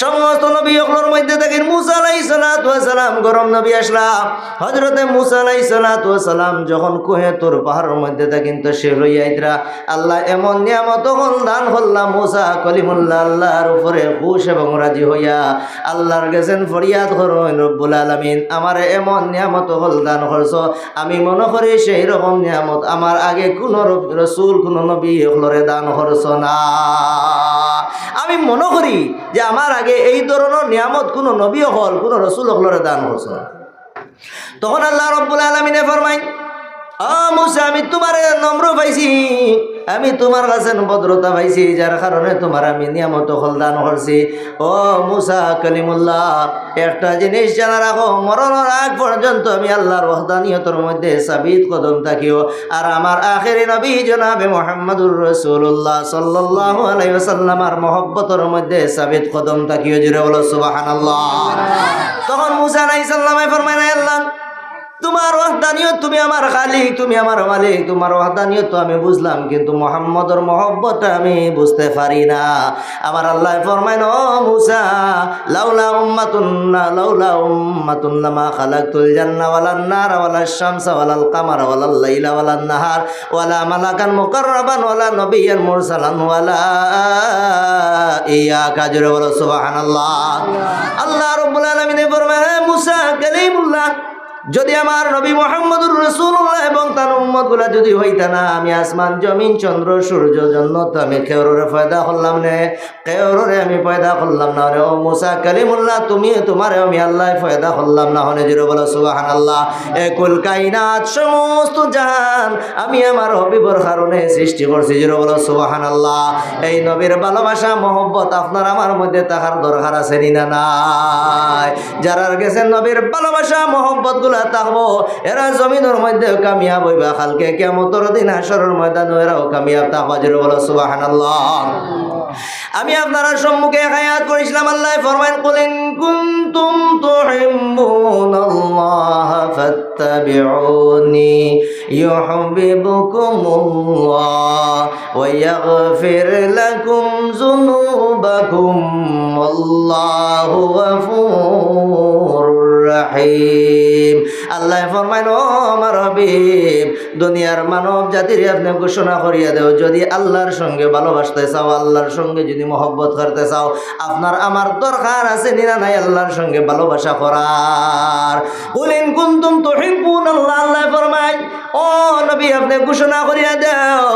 সমস্ত নবী মধ্যে দেখেন মুসা আলাই গরম নবী আসলাম হজরতে মুসা যখন কুহে তোর পাহাড়ের মধ্যে দেখেন তো সে রইয়াইতরা আল্লাহ এমন নিয়ামত হল দান হল্লাম মুসা কলিমুল্লাহ আল্লাহর উপরে খুশ এবং রাজি হইয়া, আল্লাহর গেছেন ফরিয়াদ করুন রব্বুল আলমিন। আমার এমন নিয়ামত হল দান করছ, আমি মনে করি সেই রকম নিয়ামত আমার আগে কোনো রসুল, কোনো নবী হলরে দান করছ না। আমি মনে করি যে আমার আগে এই ধরনের নিয়ামত কোনো নবী হল কোনো রসুল হলরে দান করছে তখন আল্লাহ রব্বুল আলমিনে ফরমাই আমি তোমার নম্র পাইছি। আমি তোমার কাছে ভদ্রতা পাইছি যার কারণে তোমার আমি নিয়ামত হল দান করছি। ও মুসা কলিমুল্লাহ একটা জিনিস জানা রাখো মরণের আগ পর্যন্ত আমি আল্লাহর ওহদানিয়তর মধ্যে সাবিত কদম থাকিও। আর আমার আখেরি নবী জনাবে মোহাম্মদুর রসুল্লাহ সাল্লাহ আলাইসাল্লামার মহব্বতর মধ্যে সাবিত কদম থাকিও। জুড়ে বলো সুবাহান তখন মুসা ওয়াহদানিয়ত তুমি আমার খালিক তুমি আমার মালিক তোমার ওয়াহদানিয়ত তো আমি বুঝলাম কিন্তু মোহাম্মদর মহব্বত আমি বুঝতে পারি না। আমার আল্লাহ ফরমাইন ও মুসা লাউলা উম্মাতুন্না লাউলা উম্মাতুন্না মা খালাকতুল জান্না ওয়ালান নার ওয়ালা শামসা ওয়ালাল কামার ওয়ালাল লাইলা ওয়ালান নাহার ওয়ালা মালাকান মুকাররাবান ওয়ালা নবিয়ান মুরসালান ওয়ালা ইয়া কাজরে ওয়ালা সুবহানাল্লাহ। আল্লাহ। রাব্বুল আলামিন ফরমায় মুসা কালিমুল্লাহ যদি আমার নবী মোহাম্মদুর রসুল্লাহ এবং তার উম্মতগুলা যদি হইতা না, আমি আসমান, জমিন, চন্দ্র, সূর্য, জন্নত, আমি কেউরে পয়দা করলাম নে। কেউরে আমি পয়দা করলাম না রে। ও মুসা কালিমুল্লাহ, তুমি তোমার আমি আল্লাহ পয়দা করলাম না হনে জিরো বলো সুবাহান আল্লাহ একুল কাইনাত সমস্ত জাহান আমি আমার হবিবর কারণে সৃষ্টি করছি। জিরো বলো সুবাহান আল্লাহ এই নবীর ভালোবাসা, মহব্বত আপনার আমার মধ্যে তাহার দরকার আছে নিনা নাই? যারা গেছেন নবীর ভালোবাসা মহব্বত গুলা থাকব এরা জমিনের মধ্যে কামিয়াব হইবা। খালকে কেমতর দিন হাসরের ময়দান এরাও কামিয়াব। থাকবা বলো সুবাহান আমি আপনারা সম্মুখে হায়াত করেছিলাম, আল্লাহ ফরমাইন কুলিন কুনতুম তুহিব্বুনাল্লাহ ফাত্তাবিউনি। আল্লাহু দুনিয়ার মানব জাতির আপনি ঘোষণা করিয়া দেও, যদি আল্লাহর সঙ্গে ভালোবাসতে চাও, আল্লাহর সঙ্গে যদি মহব্বত করতে চাও, আপনার আমার দরকার আছে নিনা নাই আল্লাহর সঙ্গে ভালোবাসা করার। কুলিন কুন্তুম তুহিব্বুন আল্লাহ আল্লাহ ফরমাই নবী, আপনি ঘোষণা করিয়া দেও,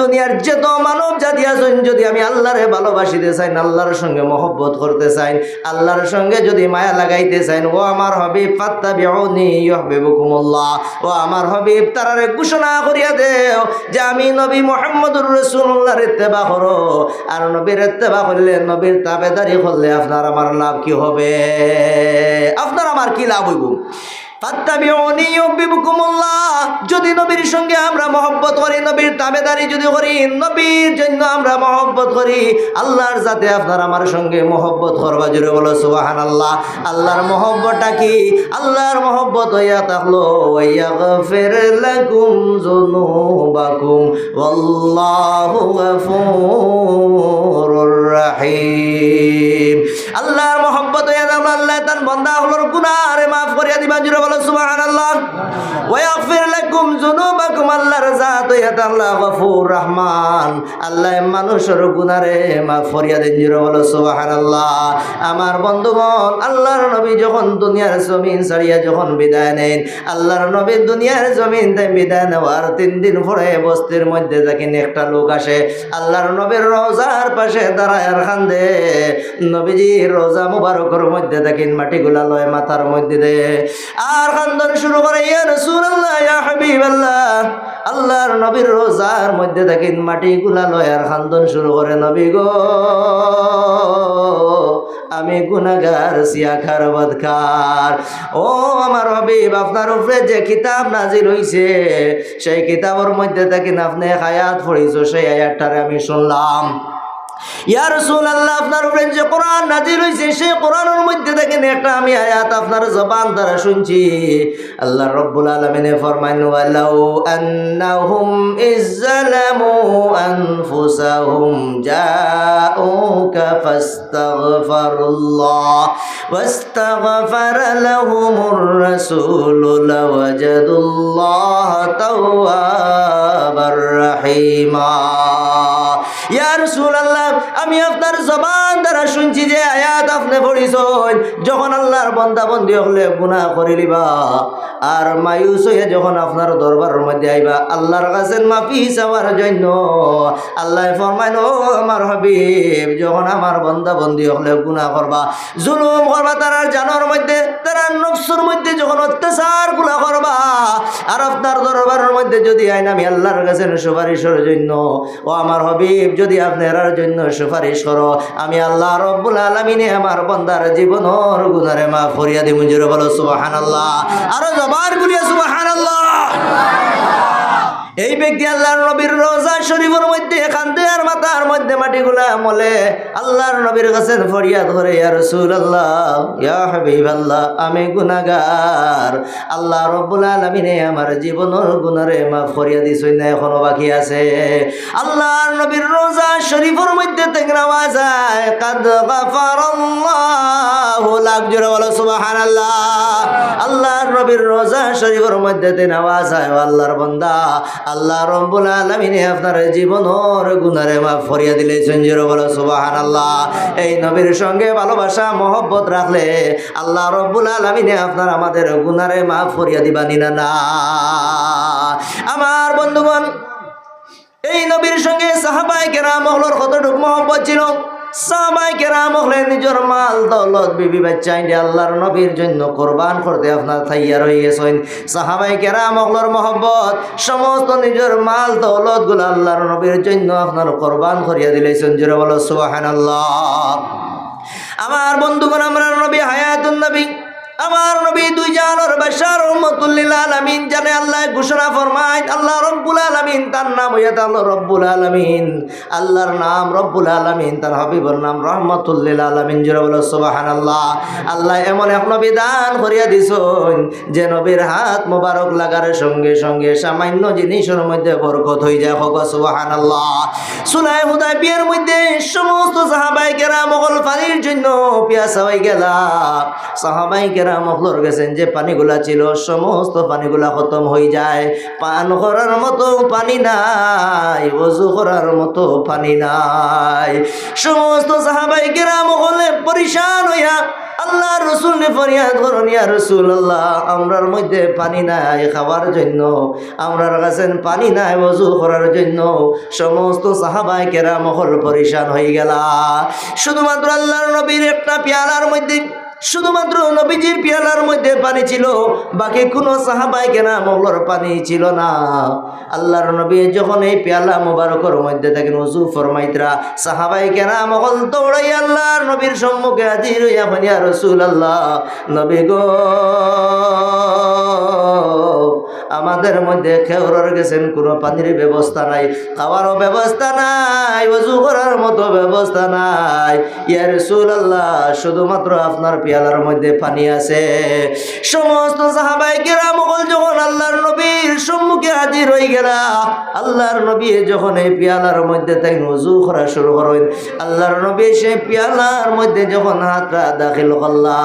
দুনিয়ার যত মানব জাতি আছেন, যদি আমি আল্লাহরে ভালোবাসিতে চাই, আল্লাহর সঙ্গে মহব্বত করতে চাই, আল্লাহর সঙ্গে যদি মায়া লাগাইতে চাইন ও আমার হবিব, ফাত্তাবিউনি ইউহিব্বুকুমুল্লাহ, ও আমার হবিব, তারারে ঘোষণা করিয়া দেও যে আমি নবী মুহাম্মদুর রাসূলুল্লাহর ইত্তেবা করো। আর নবীর ইত্তেবা করলে, নবীর তাবেদারি করলে আপনার আমার লাভ কি হবে? আপনার আমার কি লাভ হইব? যদি নবীর সঙ্গে আমরা মহব্বত করি, নবীর তাবেদারি যদি করি, নবীর জন্য আমরা মহব্বত করি, আল্লাহর যাতে আপনার আমার সঙ্গে মহব্বত করবা জুড়ে বলো সুবাহান আল্লাহ আল্লাহর মহব্বতটা কি? আল্লাহর মহব্বত হইয়া থাকল গফুরুর রাহিম। আল্লাহর মহব্বত হইয়া থাকল আল্লাহ তার বান্দা হলোর গুনাহরে মাফ করিয়া দিবা জুড়ে আল্লাহ আল্লাহ আমার বন্ধুগণ, আল্লাহর নবী যখন দুনিয়ার জমিন ছাড়িয়া যখন বিদায় নেন, আল্লাহর নবী দুনিয়ার জমিন বিদায় নেওয়ার তিন দিন পরে বস্তির মধ্যে দেখেন একটা লোক আসে। আল্লাহর নবীর রোজার পাশে দাঁড়ায় খান্দে নবীজি রোজা মুবারকের মধ্যে দেখেন মাটিগুলা লয় মাথার মধ্যে দে আর খান্দন শুরু করে, ইয়া আল্লাহর নবীর রোজার মধ্যে দেখেন মাটিগুলা লয় আর খান্দন শুরু করে, নবী গো, আমি গুনাগার সিয়াখার বদখার ও আমার হবিব, আপনার উপরে যে কিতাব নাজিল হইছে, সেই কিতাবের মধ্যে দেখেন আপনি হায়াত পড়িছ, সেই আয়াতটারে আমি শুনলাম। ইয়া রাসূলুল্লাহ আপনার উপরে যে কোরআন নাজিল হইছে সেই কোরআনের মধ্যে দেখেন একটা আমি আয়াত আপনার জবান দ্বারা শুনছি আল্লাহ রাব্বুল আলামিন ফরমান ওয়ালাউ আন্নাহুম ইজ্জালামু আনফুসাহুম জাউকা ফাস্তাগফিরুল্লাহ واستغفر لهم الرسول لوجدوا الله توابا رحيما আমি আপনার জবান দ্বারা শুনছি যে আয়াত আপনি পড়িছেন। যখন আল্লাহর বান্দা বন্দি হলে গুনাহ করিলিবা আর মায়ুস হয়ে যখন আপনার মধ্যে আইবা, আল্লাহর কাছে মাফি চাওয়ার জন্য আল্লাহ ফরমাইন ও আমার হাবিব, যখন আমার বান্দা বন্দি হলে গুনাহ করবা। জুলুম করবা তারা জানোর মধ্যে, তারা নফসুর মধ্যে যখন অত্যাচারগুলা করবা, আর আপনার দরবারের মধ্যে যদি আইন, আমি আল্লাহর কাছে সুপারিশের জন্য, ও আমার হবিব, যদি আপনার জন্য সুপারিশ করো, আমি আল্লাহ রব্বুল আলমিনে আমার বন্দার জীবনর গুণারে মা ফরিয়া দি মুঞ্জুরে বলো সুবাহান আল্লাহ আরও জবার গুলিয়া সুবাহান আল্লাহ এই ব্যক্তি আল্লাহর নবীর রোজা শরীফের মধ্যে কান্দে আর মাথার মধ্যে মাটি মাটিগুলা মলে আল্লাহর নবীর কাছে ফরিয়াদ করে, ইয়া রাসূলুল্লাহ, ইয়া হাবিবাল্লাহ, আমি গুনাহগার। আল্লাহ রাব্বুল আলামিনে আমার জীবনের গুনারে মাফ করিয়া দিছই না এখনও বাকি আছে। আল্লাহর নবীর রোজা শরীফের মধ্যে নেওয়া যায় কাদ গাফারাল্লাহু লাক জোরে বলো, সুবহানাল্লাহ। আল্লাহর নবীর রোজা শরীফের মধ্যে তে নেওয়া যায় ও আল্লাহর বান্দা। আল্লাহ রব্বুল আলামিন আপনার জীবনের গুনারে মাফ ফরিয়া দিলে সঞ্জির বলো সুবাহান আল্লাহ এই নবীর সঙ্গে ভালোবাসা, মহব্বত রাখলে আল্লাহ রব্বুল আলামিন আপনার আমাদের গুনারে মাফ ফরিয়া দিবা নিনা না। আমার বন্ধুগণ, এই নবীর সঙ্গে সাহাবাই কেরাম হলোর কতটুক মহব্বত ছিল সাহাবাই কেরাম হলে নিজের মাল, দৌলত, বিবি, বাচ্চা আল্লাহর নবীর জন্য কোরবান করতে আপনার থাইয়ার হয়ে গেছেন। সাহাবাই কেরাম মহব্বত, সমস্ত নিজের মাল দৌলতগুলো আল্লাহর নবীর জন্য আপনার কোরবান করিয়া দিলেছেন। জোরে বলো আল্লাহ আমার বন্ধুগণ, আমরা নবী হায়াতুন নবী আমার নবী দুই জানোর বাসার রহমতুল্লিল আলামিন জানে আল্লাহ ঘোষণা ফরমায়, আল্লাহ রব্বুল আলামিন তার নাম হইয়া আল্লাহ রব্বুল আলামিন। আল্লাহর নাম রব্বুল আলামিন, তার হাবিবর নাম রহমতুল্লিল আলামিন। জুড়ে বলো সুবাহান আল্লাহ আল্লাহ এমন এক নবী দান করিয়া দিছন, যে নবীর হাত মোবারক লাগার সঙ্গে সঙ্গে সামান্য জিনিসের মধ্যে বরকত হয়ে যায়। হোক সুবাহান আল্লাহ সুলাই হুদায় বিয়ের মধ্যে সমস্ত সাহাবাই কেরা মোগল পানির জন্য পিয়াসা হয়ে গেলা সাহাবাই কেরা মহলর গেছেন যে পানিগুলা ছিল, সমস্ত পানিগুলা খতম হয়ে যায়। পান করার মতো পানি নাই ওজু করার মতো পানি নাই। সমস্ত সাহাবাই কেরা মহলে পরিশান হইয়া আল্লাহ রসুল ফরিয়াদ করুন, ইয়া রসুল আল্লাহ আমরার মধ্যে পানি নাই খাওয়ার জন্য। আমরার কাছে পানি নাই ওযু করার জন্য। সমস্ত সাহাবাই কেরা মহল পরিশান হয়ে গেলা। শুধুমাত্র আল্লাহর নবীর একটা পেয়ালার মধ্যে শুধুমাত্র নবীজির পিয়ালার মধ্যে পানি ছিল, বাকি কোনো সাহাবাই কেনা মহলর পানি ছিল না। আল্লাহর নবী যখন এই পেয়ালা মুবারকর মধ্যে থাকেন উজু ফরমাইতরা, সাহাবাই কেনা মহল দৌড়াই আল্লাহর নবীর সম্মুখে হাজির হইয়া বলিয়া রসুল আল্লাহ নবী গো, আমাদের মধ্যে খেওরের গেছেন, কোনো পানির ব্যবস্থা নাই, খাওয়ারও ব্যবস্থা নাই অজু করার মতো ব্যবস্থা নাই। ইয়ার রসুল আল্লাহ শুধুমাত্র আপনার পেয়ালার মধ্যে পানি আছে। সমস্ত সাহাবাই কেরা মগল যখন আল্লাহর নবীর সম্মুখে হাজির হয়ে গেলা, আল্লাহর নবী যখন এই পেয়ালার মধ্যে তাই নজু করা শুরু করেন। আল্লাহর নবী সেই পেয়ালার মধ্যে যখন হাতটা দাখিল করলা,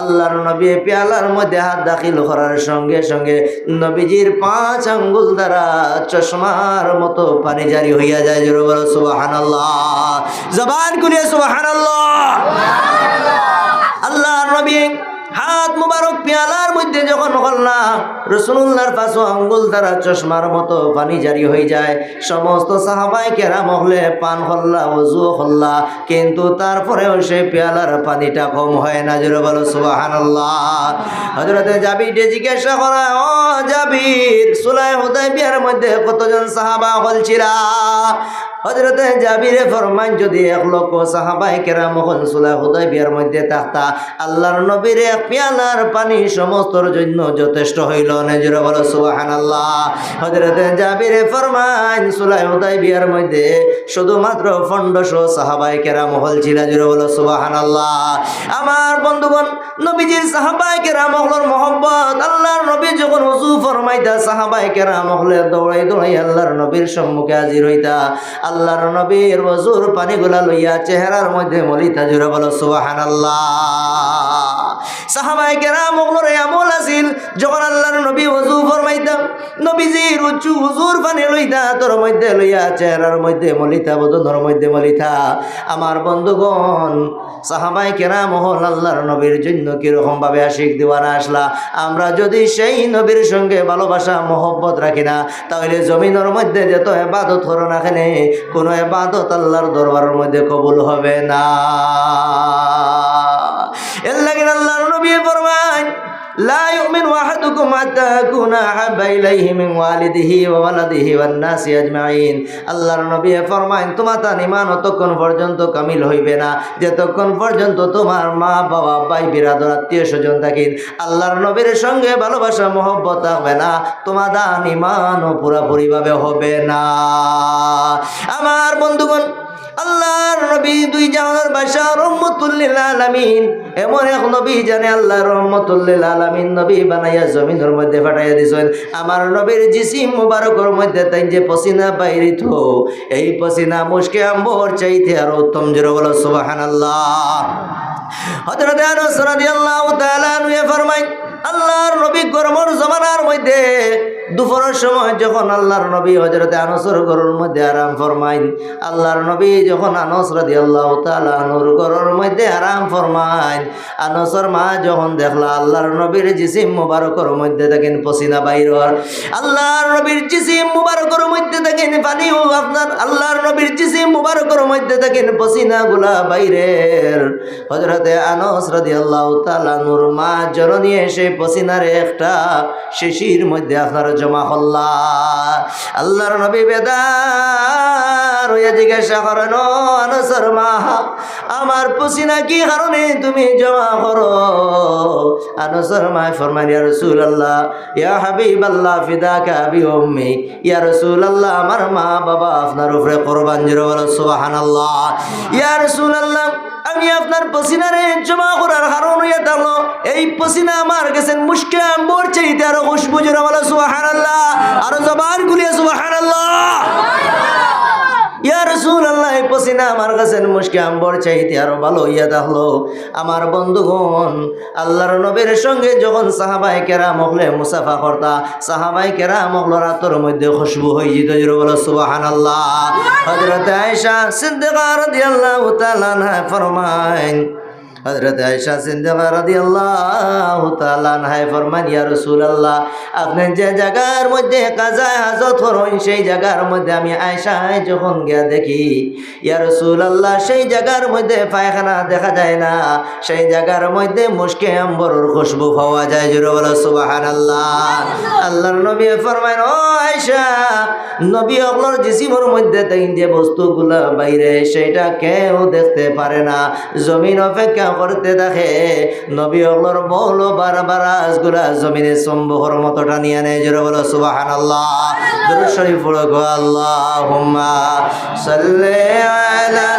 আল্লাহর নবী পেয়ালার মধ্যে হাত দাখিল করার সঙ্গে সঙ্গে নবীজির পাঁচ আঙ্গুল দ্বারা চশমার মতো পানি জারি হইয়া যায়। জোরে বলো সুবাহান আল্লাহ জবান কুলিয়ে সুবাহান আল্লাহ নবী হাত মুবারক পেয়ালার মধ্যে যখন হল্লা রসুল্লাহর পাশো আঙ্গুল দ্বারা চশমার মতো পানি জারি হয়ে যায়। সমস্ত সাহাবাই কেরা মহলে পান হল্লা অজু হল্লা, কিন্তু তারপরেও সে পেয়ালার পানিটা কম হয় না। জোরে বলো সুবাহান হজরতে জাবির জিজ্ঞাসা করা, ও জাবির সুলাই হুদাই বিয়ার মধ্যে কতজন সাহাবা হলছিরা হজরতে জাবিরে ফরমান, যদি এক লক্ষ সাহাবাই কেরাম হন সুলা হুদয় বিয়ার মধ্যে থাকতা, আল্লাহর নবীর এক পেয়ালার পানি সমস্তর জন্য যথেষ্ট হইল। নেজুর বলো সুবাহান আল্লাহ হজরতে জাবিরে ফরমাইন সুলাই উদাই বিয়ার মধ্যে শুধুমাত্র ফন্ডশো সাহাবাই কেরাম হল ছিল জুড়ে বলো সুবাহান আল্লাহ আমার বন্ধুগণ, নবীজির সাহাবাই কেরাম হলর মহব্বত আল্লাহর নবী যখন উজু ফরমাইতা সাহাবাই কেরাম হলে দৌড়াই দৌড়াই আল্লাহর নবীর সম্মুখে হাজির হইতা। আল্লাহর নবীর ওজুর পানিগুলা লইয়া চেহারার মধ্যে মলিতা জুড়ে বলো সুবাহান আল্লাহ সাহাবাই কেরাম হলর আমল আছিল যখন আল্লাহর নবী ওজু ফরমাইতাম নবীজির উঁচু হুজুর পানি লইতা, তোর মধ্যে লইয়া চেহারার মধ্যে মলিতা, বদনের মধ্যে মলিতা। আমার বন্ধুগণ সাহাবাই কেরাম হল আল্লাহর নবীর জন্য কীরকম ভাবে আশিক দিওয়ানা আসলা। আমরা যদি সেই নবীর সঙ্গে ভালোবাসা, মোহব্বত রাখি না। তাহলে জমিনের মধ্যে যেত এবাদত হর না কেন, কোনো এবাদত আল্লাহর দরবারের মধ্যে কবুল হবে না। এর লাগে আল্লাহর নবী ফরমান لا يؤمن أحدكم حتى أكون أحب إليه من والده وولده والناس أجمعين আল্লাহর নবী ফরমাইন তোমার তার ইমান অতক্ষণ পর্যন্ত কামিল হইবে না যতক্ষণ পর্যন্ত তোমার মা বাবা ভাই বিরাদর আত্মীয় স্বজন থাকিন আল্লাহর নবীর সঙ্গে ভালোবাসা মহব্বত হবে না তোমার দান ইমানও পুরাপুরিভাবে হবে না আমার বন্ধুগণ আল্লাহর নবী দুই জাহানের বাসা রহমতুল্লিল আলামিন। এমন এক নবী জানে আল্লাহ রহমতুল্লিল আলামিন নবী বানাইয়া জমিনের মধ্যে ফাটাইয়া দিছেন। আমার নবীর জিসিম মুবারকর মধ্যে তাই যে পসিনা বাইরিত, এই পসিনা মুশকে আম্বর চাইতে আর উত্তম জোরে বলো, সুবহানাল্লাহ। হযরত আনাস রাদিয়াল্লাহু তাআলা নুয়ে ফরমায় আল্লাহর নবী গরমর জমানার মধ্যে দুপুরের সময় যখন আল্লাহর নবী হজরতে আনসর গরুর মধ্যে আরাম ফরমাইন, আল্লাহর নবী যখন আনস রাদি আল্লাহ তালুর গরুর মধ্যে আরাম ফরমাইন, আনসর মা যখন দেখলা আল্লাহর নবীর জিসিম মুবারকর মধ্যে থাকেন পসিনা বাইর আল্লাহর নবীর জিসিম মুবারকর মধ্যে থাকেন পানিও আপনার, আল্লাহর নবীর জিসিম মুবারকর মধ্যে থাকেন পসিনা গুলা বাইরের। হজরতে আনস রাদি আল্লাহ তালুর মা জননী এসে পসিনারে একটা শিশির মধ্যে আপনার জমা হল্লা আল্লাহর নবী বেদার হইয়া জিজ্ঞাসা করেন "ও মা, আমার পসিনা কি কারণে তুমি জমা করো? আনসার মা ফরমান ইয়া রসুল আল্লাহ ইয়া হাবিব আল্লাহ ফিদা কাবি উম্মি, ইয়া রসুল আল্লাহ আমার মা বাবা আপনার উপরে কোরবান জিরো সুবাহান আল্লাহ ইয়া রসুল আল্লাহ আমি আপনার পসিনারে জমা করার কারণ হইয়া থাকল এই পসিনা আমার গেছেন মুশকিল আমার চাইতে আরও খুশবু জোরা বলো সুবাহান আল্লাহ আরও জবান গুলিয়া সুবাহান আল্লাহ ইয়া রসুল পসিনা আমার কাছে মুশকে আম্বর চাইতে আরও ভালো হইয়া দেখল আমার বন্ধুগণ, আল্লাহর নবীর সঙ্গে যখন সাহাবাই কেরা মগলে মুসাফা কর্তা সাহাবাই কেরা মগল রাতর মধ্যে খুশবু হয়ে যেত বলো সুবাহান আল্লাহ হজরত আয়সা সিদ্দিকা রাদিয়াল্লাহু তাআলা আনহা ফরমাইন ফরমান ইয়া আপনি যে জায়গার মধ্যে হাজত সেই জায়গার মধ্যে আমি আয়সায় যখন গিয়া দেখি, ইয়া রাসূলুল্লাহ, সেই জায়গার মধ্যে পায়খানা দেখা যায় না, সেই জায়গার মধ্যে মুশকে আম্বরের খুশবু পাওয়া যায়। জোরে বলো আল্লাহর নবী ও নবী মধ্যে তাই যে বস্তুগুলা বাইরে সেটা কেউ দেখতে পারে না। জমিন অপেক্ষা করতে দেখে নবী অগলোর বল বারবার আজগুলা জমিনে চম্বহর মতো টানিয়া নেয়, জোরে বলো সুবাহান আল্লাহ শরীফ গো আল্লাহ হুম্মা সাল্লে আলা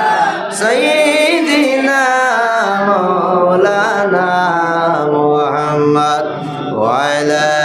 মাওলানা মুহাম্মদ ওয়া আলা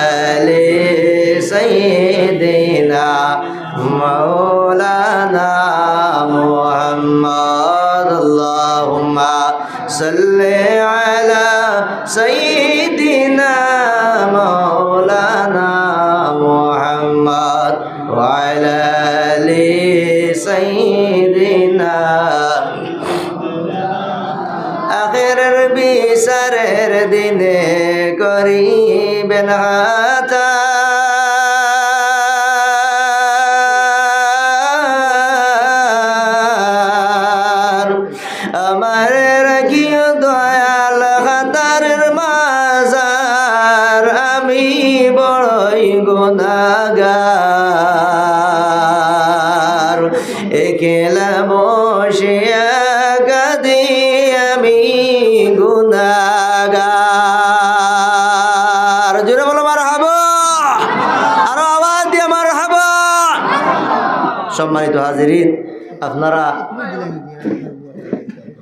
আপনারা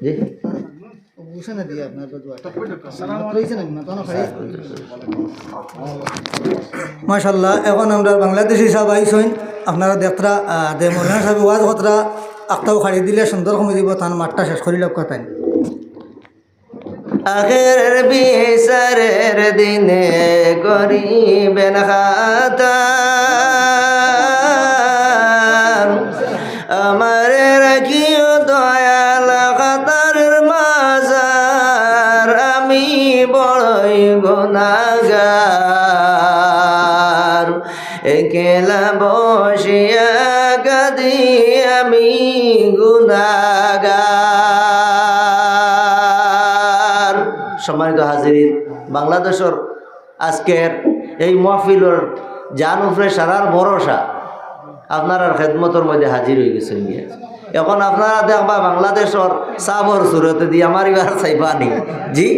জি মাশাল্লাহ এখন আমরা বাংলাদেশি সাহেব আইসইন আপনারা দেখরা দে মৌলানা সাহেব ওয়াজ কতরা আখটাও খাড়ি দিলে সুন্দর কমে দিব তার মাঠটা শেষ করি লোক কথাই আখের বিচারের দিনে করিবেন খাতার গুণাগার একেলা বসিয়া গাদি আমি গুণাগার সম্মানিত হাজির বাংলাদেশের আজকের এই মহফিলর জান উপরে সারার ভরসা আপনার খেদমতর মধ্যে হাজির হয়ে গেছেন গিয়ে। এখন আপনারা দেখবা বাংলাদেশের সাবর সুরতে দিয়ে আমার এবার চাইবা নি। জি?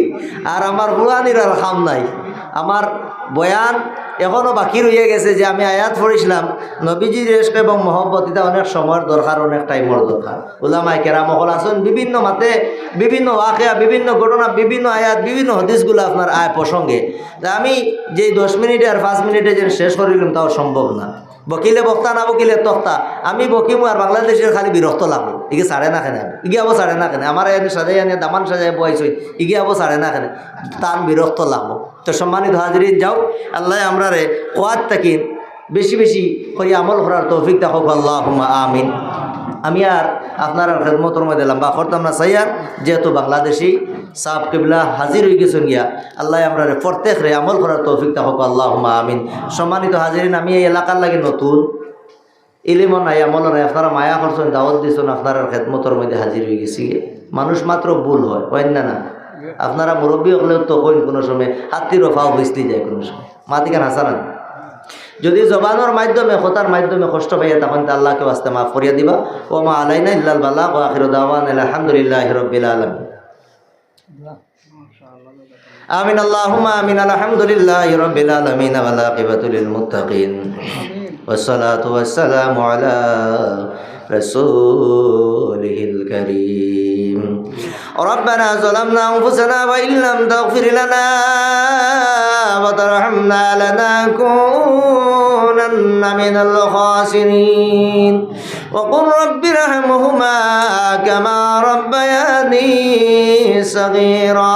আর আমার পুরানির আর খাম নাই। আমার বয়ান এখনও বাকি রয়ে গেছে যে আমি আয়াত পড়েছিলাম। নবীজির রেস্ক এবং মহব্বত, এটা অনেক সময়ের দরকার, অনেক টাইমের দরকার। ওলামাই কেরামহল আসুন, বিভিন্ন মাতে, বিভিন্ন ওয়াকেয়া, বিভিন্ন ঘটনা, বিভিন্ন আয়াত, বিভিন্ন হদিসগুলো আপনার আয় প্রসঙ্গে। আমি যে দশ মিনিটে আর পাঁচ মিনিটে যে শেষ করিলাম তাও সম্ভব না। বকিলে বক্তা, না বকিলে তক্তা। আমি বকিমু আর বাংলাদেশের খালি বিরক্ত লাগবো। ইগে সাড়ে না খেনে ইগে আবো সাড়ে না খেনে আমার এনে সাজাই আনে দামান সাজাই বয়াইছই। ইগে আবো সাড়ে না খেনে তান বিরক্ত লাগবো। তো সম্মানিত হাজিরিন, যাও। আল্লাহ আমরা রে কোয়াত থাকি। বেশি বেশি করি আমল করার তৌফিক দেখো আল্লাহ আমিন। আমি আর আপনার খেদমতর মধ্যে লম্বা করতাম না সাইয়ার যেহেতু বাংলাদেশি সাহ কেবলা হাজির হয়ে গেছেন গিয়া। আল্লাহ আমরা প্রত্যেক রে আমল করার তৌফিক থাকুক আল্লাহ আমিন। সম্মানিত হাজিরিন, আমি এই এলাকার লাগে নতুন। ইলিমন নাই আমল নাই, আপনারা মায়া করছেন, দাওয়াত দিয়েছেন আপনার খেদমতর মধ্যে হাজির হয়ে গেছি। মানুষ মাত্র ভুল হয় হয় না না? আপনারা মুরব্বী হলেও তো কইন কোনো সময় হাতির ফাও বসতে যায় কোনো সময়। মাতিকান হাসানান। যদি জবানোর মাধ্যমে খোতার মাধ্যমে কষ্ট পাইয়া তখন আল্লাহকে বাস্তে মাফ করিয়া দিবা। ও মা আলাইনা ইল্লাল বাল্লাহ আখির দাওয়ান, আলহামদুলিল্লাহ রব্বিল আলমী آمين اللهم آمين الحمد لله رب العالمين والعاقبة للمتقين والصلاة والسلام على رسوله الكريم ربنا ظلمنا أنفسنا وإن لم تغفر لنا ربنا لنكونن من الخاسرين وقل رب ارحمهما كما ربياني صغيرا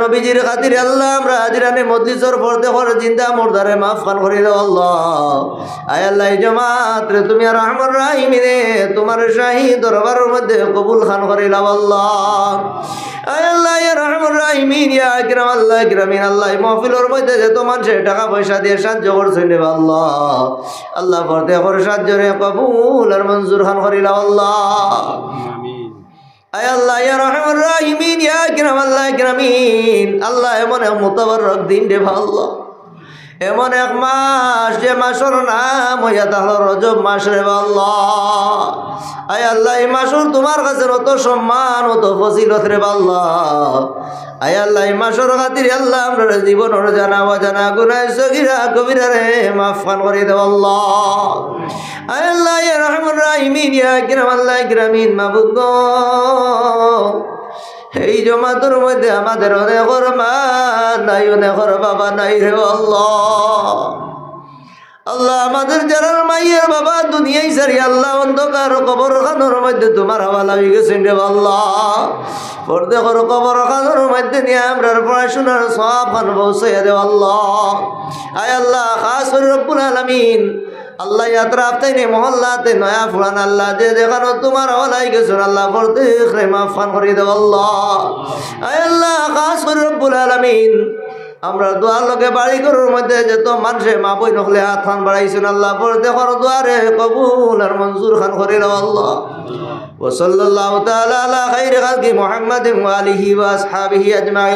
নবীজির খাতির আল্লাহ, আমরা হাজিরানে মসজিদর পড়তে করে চিন্তা মোরদারে মাফ খান করে দাও আল্লাহ। আয় আল্লাহ জমাত রে, তুমি আর রহমান রাহিমিনে তোমার শাহী দরবারের মধ্যে কবুল খান করে লাও আল্লাহ। আল্লাহ আল্লাহ আল্লাহ মধ্যে যে টাকা দিয়ে আল্লাহ। আল্লাহ রে খান লাও আল্লাহ। আল্লাহ রহমান এমন মোতাবার দিন রে আল্লাহ এমন এক মাস যে মাসের নাম হইয়া তাহলে রজব মাস রে আল্লাহ। এই মাসুর তোমার কাছে অত সম্মান অত ফজিলত রে আল্লাহ আয় আল্লাহ, এই মাসের খাতির আল্লাহ আমরা জীবনের জানা অজানা গুনায় সগিরা কবিরা রে মাফ খান করে দেব আল্লাহ। আয় আল্লাহ রহমান রাহিমিন, ইয়া কিরাম আল্লাহ, কিরামিন মাবুদ এই জমাতের মধ্যে আমাদের অনেকর মা নাই অনেকর বাবা, নাই রে আল্লাহ। আমাদের যারা মাইয়ের বাবা দুনিয়াই সারি আল্লাহ অন্ধকার কবর খানোর মধ্যে তোমার হাওয়ালা হয়ে গেছেন রে আল্লাহ। পর্দে কর কবর খানোর মধ্যে নিয়ে আমরা পড়াশোনার সব খান পৌঁছাইয়া দেব আল্লাহ। আয় আল্লাহ, খাস রব্বুল আলমিন। আল্লাহ ইয়াত্রা আপতাই নে মহল্লাতে নয়া ফুরান আল্লাহ যে দেখানো তোমার হলাই গেছো আল্লাহ পড়তে মাফ খান করে দেব আল্লাহ আয় আল্লাহ খাস করে রব্বুল আলমিন আমরা দোয়ার লগে বাড়ি ঘরের মধ্যে যত মানুষে মা বই নকলে হাত খান বাড়াইছেন আল্লাহ পর দেখর দোয়ারে কবুল আর মঞ্জুর খান করে নাও আল্লাহ وصلى الله تعالى على خير خلق محمد وآله وأصحابه أجمعين